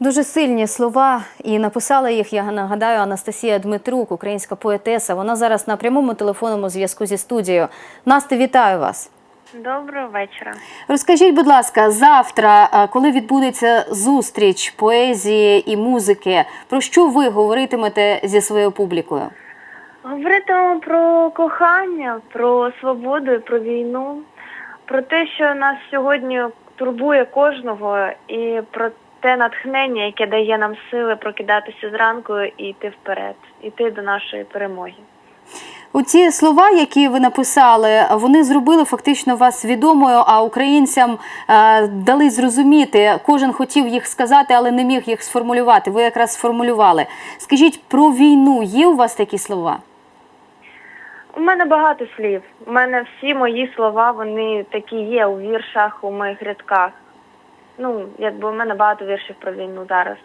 Дуже сильні слова, і написала їх, я нагадаю, Анастасія Дмитрук, українська поетеса. Вона зараз на прямому телефонному зв'язку зі студією. Насти, вітаю вас. Доброго вечора. Розкажіть, будь ласка, завтра, е, коли відбудеться зустріч поезії і музики, про що ви говоритимете зі своєю публікою? Говоритимемо про кохання, про свободу, про війну, про те, що нас сьогодні турбує кожного, і про те натхнення, яке дає нам сили прокидатися зранку і йти вперед, іти до нашої перемоги. Оці слова, які ви написали, вони зробили фактично вас свідомою, а українцям е, дали зрозуміти. Кожен хотів їх сказати, але не міг їх сформулювати. Ви якраз сформулювали. Скажіть про війну. Є у вас такі слова? У мене багато слів. У мене всі мої слова, вони такі є у віршах, у моїх рядках. Ну, якби у мене багато віршів про війну зараз.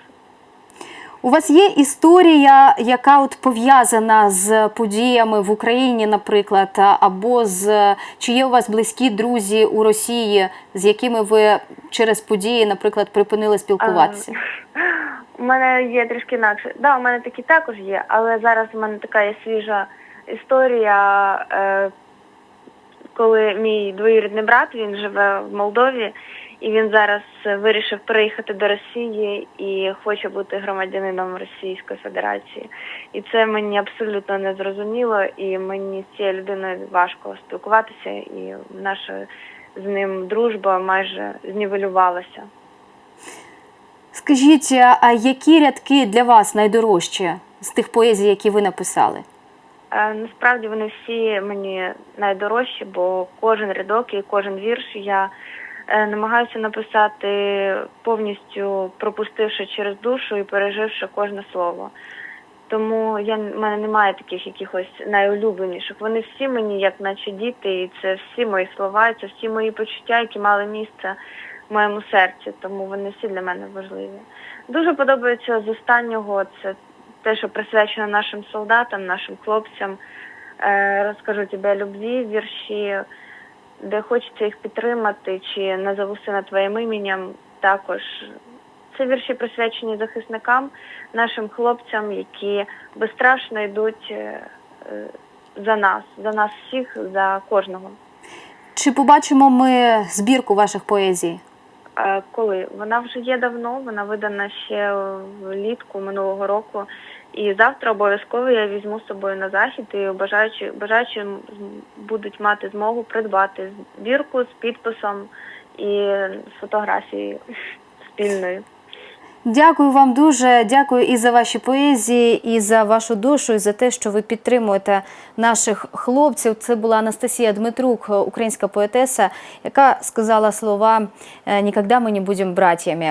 У вас є історія, яка от пов'язана з подіями в Україні, наприклад, або з чи є у вас близькі друзі у Росії, з якими ви через події, наприклад, припинили спілкуватися? У мене є трішки інакше. Да, у мене такі також є, але зараз у мене така є свіжа історія, е, коли мій двоюрідний брат він живе в Молдові, і він зараз е, вирішив переїхати до Росії і хоче бути громадянином Російської Федерації. І це мені абсолютно не зрозуміло, і мені з цією людиною важко спілкуватися, і наша з ним дружба майже знівелювалася. Скажіть, а які рядки для вас найдорожчі з тих поезій, які ви написали? Е, Насправді вони всі мені найдорожчі, бо кожен рядок і кожен вірш я намагаюся написати повністю пропустивши через душу і переживши кожне слово. Тому я в мене немає таких якихось найулюбленіших. Вони всі мені, як наче діти, і це всі мої слова, і це всі мої почуття, які мали місце в моєму серці. Тому вони всі для мене важливі. Дуже подобається з останнього це те, що присвячено нашим солдатам, нашим хлопцям. Е, Розкажу тебе любві, вірші, де хочеться їх підтримати, чи назову сина твоїм іменем. Також це вірші присвячені захисникам, нашим хлопцям, які безстрашно йдуть е, за нас, за нас всіх, за кожного. Чи побачимо ми збірку ваших поезій? Е, Коли вона вже є давно, вона видана ще влітку минулого року. І завтра обов'язково я візьму з собою на захід і бажаючи, бажаючи будуть мати змогу придбати збірку з підписом і з фотографією спільною. Дякую вам дуже. Дякую і за ваші поезії, і за вашу душу, і за те, що ви підтримуєте наших хлопців. Це була Анастасія Дмитрук, українська поетеса, яка сказала слова «Ніколи ми не будемо братями.